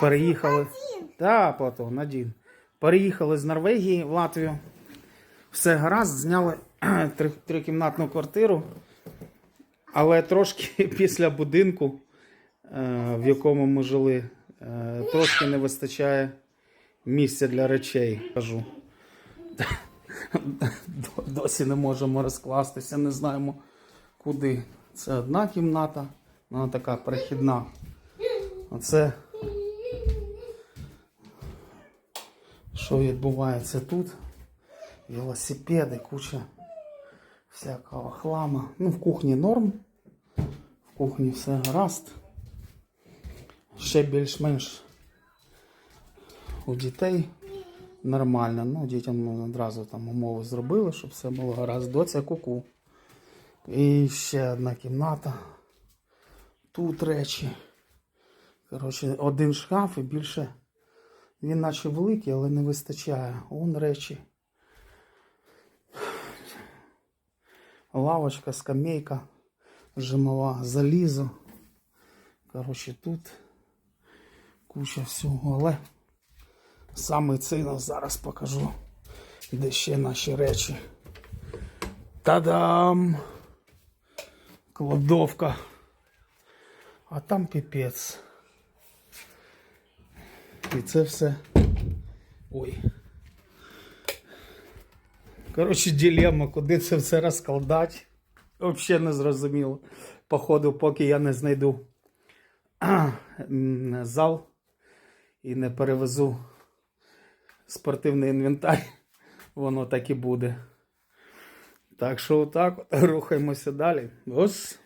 Переїхали. Так, Платон, один. Переїхали з Норвегії в Латвію. Все гаразд, зняли три- трикімнатну квартиру. Але трошки після будинку, е, в якому ми жили, е, трошки не вистачає місця для речей. Кажу. Досі не можемо розкластися, не знаємо куди. Це одна кімната, вона така перехідна. Оце що відбувається тут? Велосипеди, куча всякого хлама. Ну, в кухні норм. В кухні все гаразд. Ще більш-менш у дітей нормально. Ну, дітям ми одразу там умови зробили, щоб все було гаразд. Доця куку. І ще одна кімната. Тут речі. Коротше, один шкаф і більше. Він наче великий, але не вистачає. Он речі. Лавочка, скамейка, жимова, залізо. Коротше, тут куча всього, але саме цей зараз покажу, де ще наші речі. Та-дам! Кладовка. А там піпець. І це все. Ой. Коротше, дилемма, куди це все розкладати. Взагалі не зрозуміло. Походу, поки я не знайду зал і не перевезу спортивний інвентар, воно так і буде. Так що отак от рухаємося далі. Ось